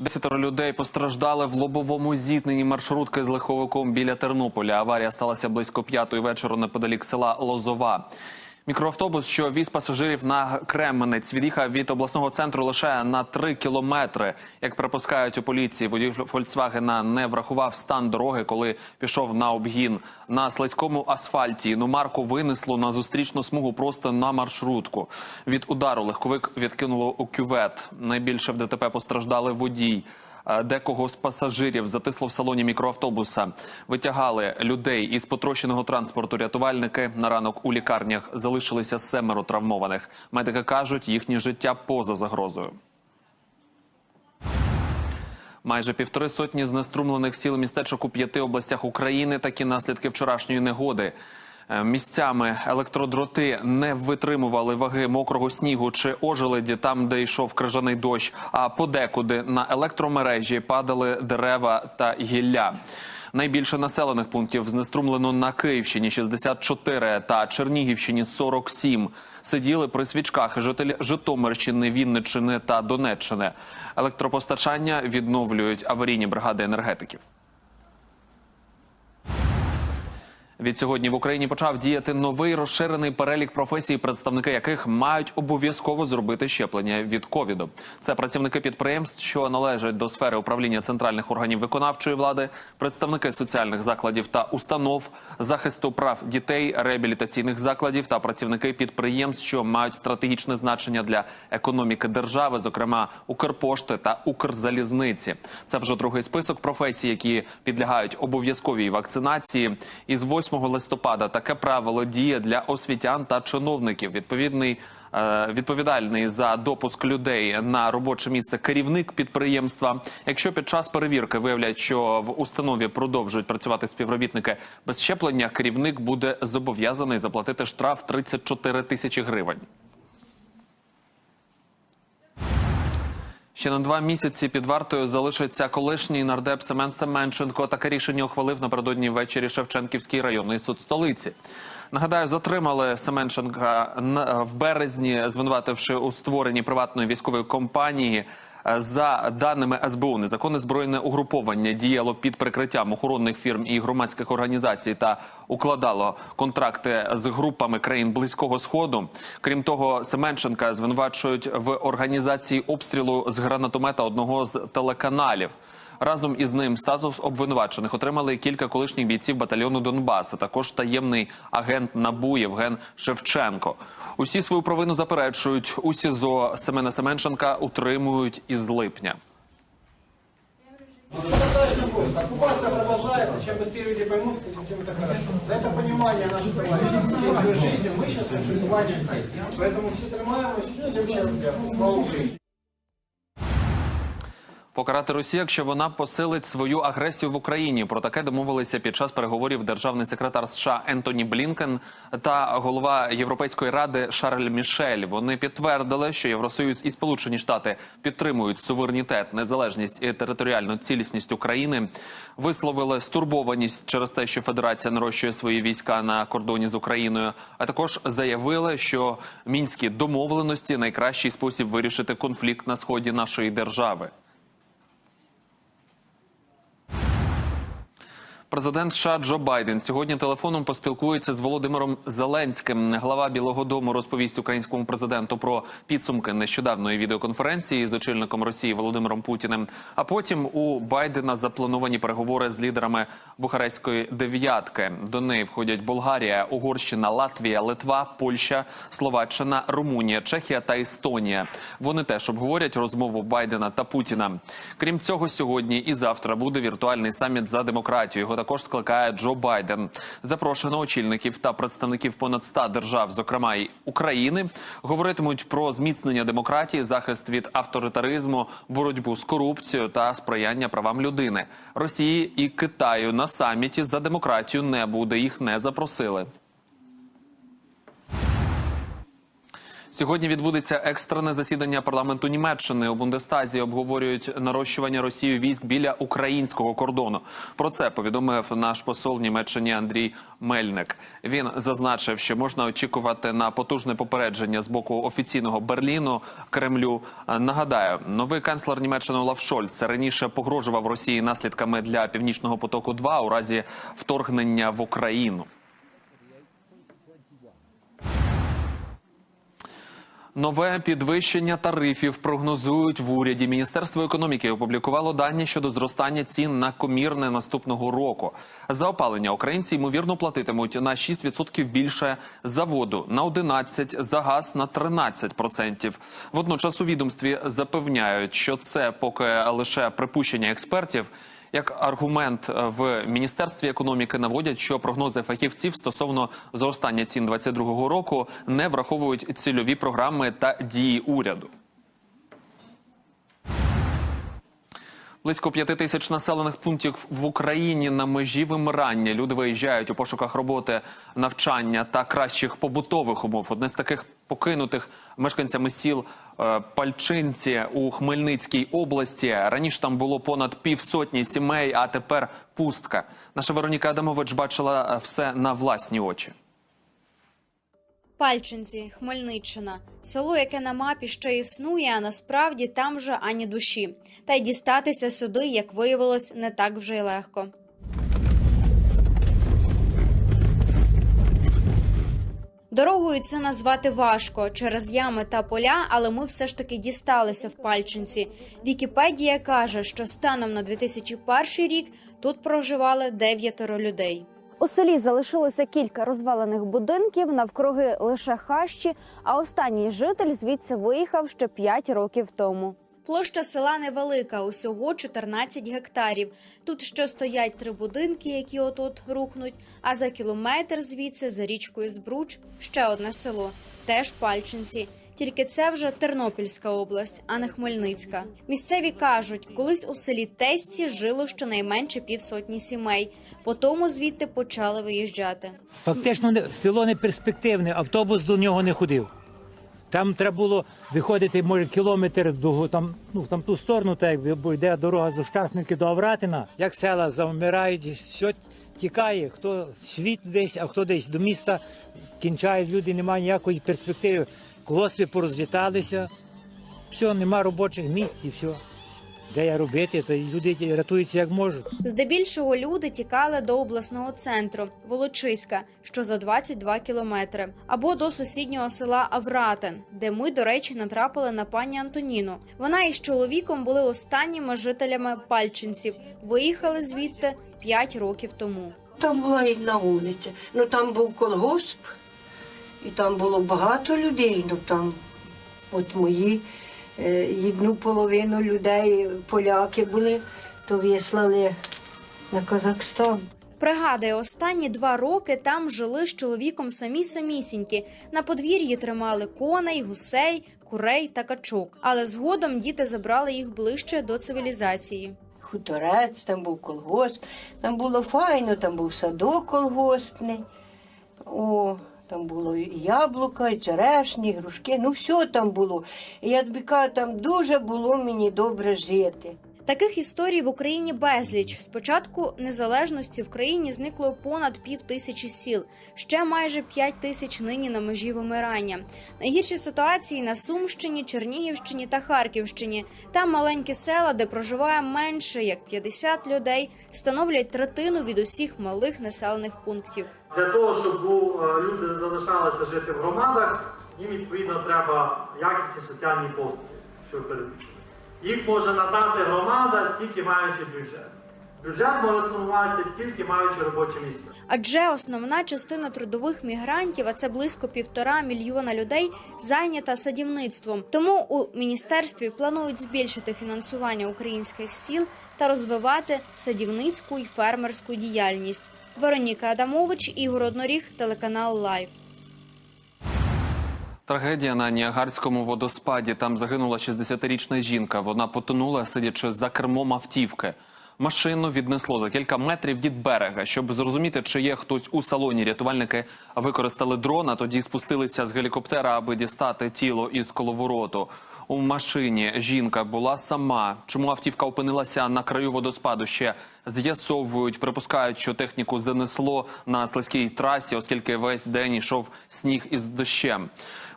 Десятеро людей постраждали в лобовому зіткненні маршрутки з лиховиком біля Тернополя. Аварія сталася близько п'ятої вечора неподалік села Лозова. Мікроавтобус, що віз пасажирів на Кременець, від'їхав від обласного центру лише на три кілометри. Як припускають у поліції, водій Фольксвагена не врахував стан дороги, коли пішов на обгін. На слизькому асфальті іномарку винесло на зустрічну смугу просто на маршрутку. Від удару легковик відкинуло у кювет. Найбільше в ДТП постраждали водій. Е, Декого з пасажирів затисло в салоні мікроавтобуса. Витягали людей із потрощеного транспорту. Рятувальники на ранок у лікарнях залишилися семеро травмованих. Медики кажуть, їхнє життя поза загрозою. Майже півтори сотні знеструмлених сіл містечок у п'яти областях України. Такі наслідки вчорашньої негоди. Е, Місцями електродроти не витримували ваги мокрого снігу чи ожеледі там, де йшов крижаний дощ. А подекуди на електромережі падали дерева та гілля. Найбільше населених пунктів знеструмлено на Київщині 64 та Чернігівщині 47. Сиділи при свічках жителі Житомирщини, Вінниччини та Донеччини. Електропостачання відновлюють аварійні бригади енергетиків. Від сьогодні в Україні почав діяти новий розширений перелік професій, представники яких мають обов'язково зробити щеплення від ковіду. Це працівники підприємств, що належать до сфери управління центральних органів виконавчої влади, представники соціальних закладів та установ, захисту прав дітей, реабілітаційних закладів та працівники підприємств, що мають стратегічне значення для економіки держави, зокрема Укрпошти та Укрзалізниці. Це вже другий список професій, які підлягають обов'язковій вакцинації. Із 8 листопада таке правило діє для освітян та чиновників. Відповідний е, відповідальний за допуск людей на робоче місце керівник підприємства. Якщо під час перевірки виявлять, що в установі продовжують працювати співробітники без щеплення, керівник буде зобов'язаний заплатити штраф 34 тисячі гривень. Ще на два місяці під вартою залишиться колишній нардеп Семен Семенченко. Таке рішення ухвалив напередодні ввечері Шевченківський районний суд столиці. Нагадаю, затримали Семенченка в березні, звинувативши у створенні приватної військової компанії. Е, За даними СБУ, незаконне збройне угруповання діяло під прикриттям охоронних фірм і громадських організацій та укладало контракти з групами країн близького сходу. Крім того, Семенченка звинувачують в організації обстрілу з гранатомета одного з телеканалів. Разом із ним статус обвинувачених отримали кілька колишніх бійців батальйону Донбас, а також таємний агент НАБУ Євген Шевченко. Усі свою провину заперечують. У СІЗО Семена Семенченка утримують із липня. Все достаточно просто. Оккупация продолжается. Чем быстрее люди поймут, тем это хорошо. За это понимание наши товарищи своей жизнью мы сейчас пребываем здесь. Поэтому все тримаемся, всем сейчас дякую. Слава Україні. Покарати Росію, якщо вона посилить свою агресію в Україні. Про таке домовилися під час переговорів державний секретар США Ентоні Блінкен та голова Європейської ради Шарль Мішель. Вони підтвердили, що Євросоюз і Сполучені Штати підтримують суверенітет, незалежність і територіальну цілісність України. Висловили стурбованість через те, що Федерація нарощує свої війська на кордоні з Україною. А також заявили, що мінські домовленості найкращий спосіб вирішити конфлікт на сході нашої держави. Президент США Джо Байден сьогодні телефоном поспілкується з Володимиром Зеленським. Глава Білого Дому розповість українському президенту про підсумки нещодавної відеоконференції з очільником Росії Володимиром Путіним. А потім у Байдена заплановані переговори з лідерами Бухарестської дев'ятки. До неї входять Болгарія, Угорщина, Латвія, Литва, Польща, Словаччина, Румунія, Чехія та Естонія. Вони теж обговорять розмову Байдена та Путіна. Крім цього, сьогодні і завтра буде віртуальний саміт за демократію. Також скликає Джо Байден. Запрошено очільників та представників понад 100 держав, зокрема й України, говоритимуть про зміцнення демократії, захист від авторитаризму, боротьбу з корупцією та сприяння правам людини. Росії і Китаю на саміті за демократію не буде. Їх не запросили. Сьогодні відбудеться екстрене засідання парламенту Німеччини. У Бундестазі обговорюють нарощування Росією військ біля українського кордону. Про це повідомив наш посол Німеччині Андрій Мельник. Він зазначив, що можна очікувати на потужне попередження з боку офіційного Берліну Кремлю. Нагадаю, новий канцлер Німеччини Олаф Шольц раніше погрожував Росії наслідками для північного потоку 2 у разі вторгнення в Україну. Нове підвищення тарифів прогнозують в уряді. Міністерство економіки опублікувало дані щодо зростання цін на комірне наступного року. За опалення українці ймовірно платитимуть на 6% більше за воду, на 11%, за газ на 13%. Водночас у відомстві запевняють, що це поки лише припущення експертів. Як аргумент е, в міністерстві економіки наводять, що прогнози фахівців стосовно зростання цін 2022 року не враховують цільові програми та дії уряду. Близько п'яти тисяч населених пунктів в Україні на межі вимирання. Люди виїжджають у пошуках роботи, навчання та кращих побутових умов. Одне з таких покинутих мешканцями сіл е, Пальчинці у Хмельницькій області. Раніше там було понад півсотні сімей, а тепер пустка. Наша Вероніка Адамович бачила е, все на власні очі. Пальчинці, Хмельниччина, село, яке на мапі ще існує, а насправді там вже ані душі. Та й дістатися сюди, як виявилось, не так вже й легко. Дорогою це назвати важко через ями та поля, але ми все ж таки дісталися в Пальчинці. Вікіпедія каже, що станом на 2001 рік тут проживали дев'ятеро людей. У селі залишилося кілька розвалених будинків, навкруги лише хащі, а останній житель звідси виїхав ще 5 років тому. Площа села невелика, усього 14 гектарів. Тут ще стоять три будинки, які отут рухнуть. А за кілометр звідси за річкою Збруч ще одне село, теж Пальчинці. Тільки це вже Тернопільська область, а не Хмельницька. Місцеві кажуть, колись у селі Тесті жило щонайменше півсотні сімей. Потому звідти почали виїжджати. Фактично село не перспективне, автобус до нього не ходив. Там треба було виходити, може, кілометр до там, ну, там ту сторону, так якби, йде дорога з Ощасники до Авратина. Як села завмирають, все тікає, хто в світ десь, а хто десь до міста кінчають люди, немає ніякої перспективи. Колоспи порозліталися, все, нема робочих місць і все. Де я робити, то люди рятуються як можуть. Здебільшого люди тікали до обласного центру Волочиська, що за 22 кілометри, або до сусіднього села Авратин, де ми, до речі, натрапили на пані Антоніну. Вона із чоловіком були останніми жителями Пальчинців. Виїхали звідти 5 років тому. Там була рідна вулиця. Ну там був колгосп, і там було багато людей. Ну там, от мої одну половину людей, поляки були, то вислали на Казахстан. Пригадує, останні два роки там жили з чоловіком самі самісінькі. На подвір'ї тримали коней, гусей, курей та качок. Але згодом діти забрали їх ближче до цивілізації. Хуторець, там був колгосп, там було файно, там був садок колгоспний. О, там було і яблука, і черешні, і грушки, ну все там було. І я тобі кажу, там дуже було мені добре жити. Таких історій в Україні безліч. З початку незалежності в країні зникло понад пів тисячі сіл, ще майже п'ять тисяч нині на межі вимирання. Найгірші ситуації на Сумщині, Чернігівщині та Харківщині. Там маленькі села, де проживає менше як 50 людей, становлять третину від усіх малих населених пунктів. Для того, щоб е, люди залишалися жити в громадах, їм відповідно треба якісні соціальні послуги, що передбачено. Їх може надати громада, тільки маючи бюджет. Бюджет може сформуватися тільки маючи робоче місце. Адже основна частина трудових мігрантів, а це близько півтора мільйона людей, зайнята садівництвом. Тому у міністерстві планують збільшити фінансування українських сіл та розвивати садівницьку і фермерську діяльність. Вероніка Адамович, Ігор Одноріг, телеканал Лайв. Трагедія на Ніагарському водоспаді. Там загинула 60-річна жінка. Вона потонула, сидячи за кермом автівки. Машину віднесло за кілька метрів від берега. Щоб зрозуміти, чи є хтось у салоні, рятувальники використали дрона. тоді спустилися з гелікоптера, аби дістати тіло із коловороту. У машині жінка була сама. Чому автівка опинилася на краю водоспаду? Ще з'ясовують, припускають, що техніку занесло на слизькій трасі, оскільки весь день йшов сніг із дощем.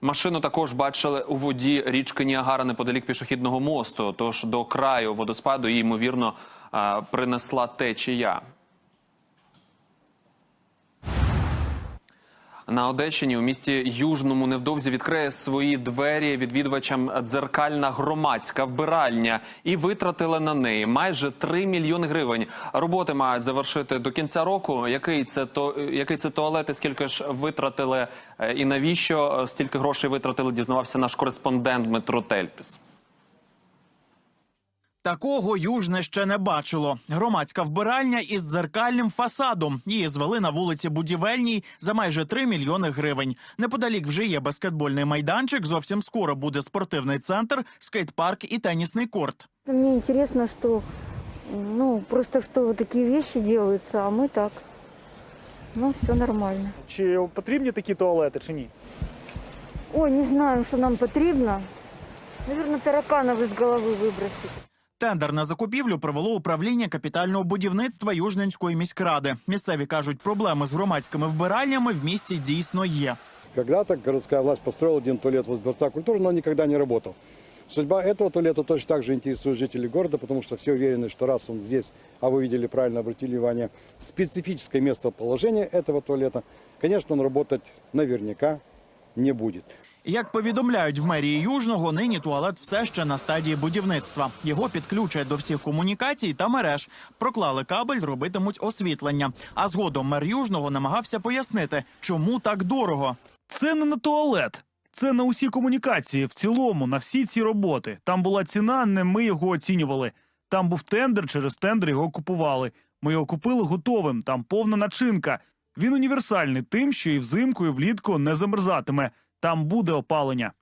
Машину також бачили у воді річки Ніагара неподалік пішохідного мосту. Тож до краю водоспаду її ймовірно принесла течія. На Одещині у місті Южному невдовзі відкриє свої двері відвідувачам дзеркальна громадська вбиральня і витратили на неї майже 3 мільйони гривень. Роботи мають завершити до кінця року. Який це то який це туалет і скільки ж витратили е, і навіщо е, стільки грошей витратили? Дізнавався наш кореспондент Дмитро Тельпіс. Такого южне ще не бачило. Громадська вбиральня із дзеркальним фасадом. Її звели на вулиці Будівельній за майже 3 мільйони гривень. Неподалік вже є баскетбольний майданчик. Зовсім скоро буде спортивний центр, скейт-парк і тенісний корт. Мне интересно, что, ну, просто что вот такие вещи делаются, а мы так. Ну, все нормально. Чи потрібні такі туалети, чи ні? Ой, не знаю, что нам потрібно. Наверное, тараканов из головы выбросить. Тендер на закупівлю провело управління капітального будівництва Южненської міськради. Місцеві кажуть, проблеми з громадськими вбиральнями в місті дійсно є. Когда-то городская власть построила один туалет возле Дворца культуры, но он никогда не работал. Судьба этого туалета точно так же интересует жителей города, потому что все уверены, что раз он здесь, а вы видели правильно, обратили внимание, специфическое местоположение этого туалета, конечно, он работать наверняка не будет. Як повідомляють в мерії Южного, нині туалет все ще на стадії будівництва. Його підключать до всіх комунікацій та мереж. Проклали кабель, робитимуть освітлення. А згодом мер Южного намагався пояснити, чому так дорого. Це не на туалет. Це на усі комунікації, в цілому, на всі ці роботи. Там була ціна, не ми його оцінювали. Там був тендер, через тендер його купували. Ми його купили готовим, там повна начинка. Він універсальний тим, що і взимку, і влітку не замерзатиме. Там буде опалення.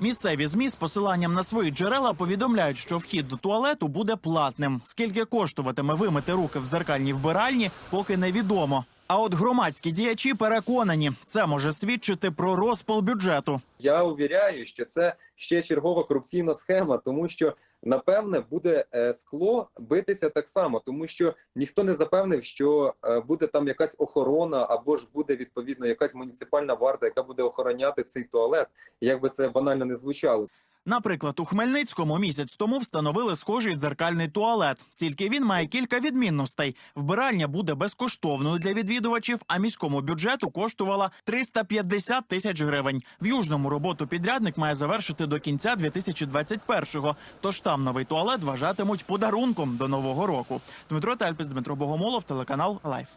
Місцеві змі з посиланням на свої джерела повідомляють, що вхід до туалету буде платним. Скільки коштуватиме вимити руки в зеркальній вбиральні, поки невідомо. А от громадські діячі переконані, це може свідчити про розпал бюджету. Я увіряю, що це ще чергова корупційна схема, тому що напевне буде е, скло битися так само, тому що ніхто не запевнив, що е, буде там якась охорона, або ж буде відповідно якась муніципальна варта, яка буде охороняти цей туалет, як би це банально не звучало. Наприклад, у Хмельницькому місяць тому встановили схожий дзеркальний туалет. Тільки він має кілька відмінностей. Вбиральня буде безкоштовною для відвідувачів, а міському бюджету коштувала 350 тисяч гривень. В южному роботу підрядник має завершити до кінця 2021-го. Тож там новий туалет вважатимуть подарунком до нового року. Дмитро Тельпіс, Дмитро Богомолов, телеканал Лайф.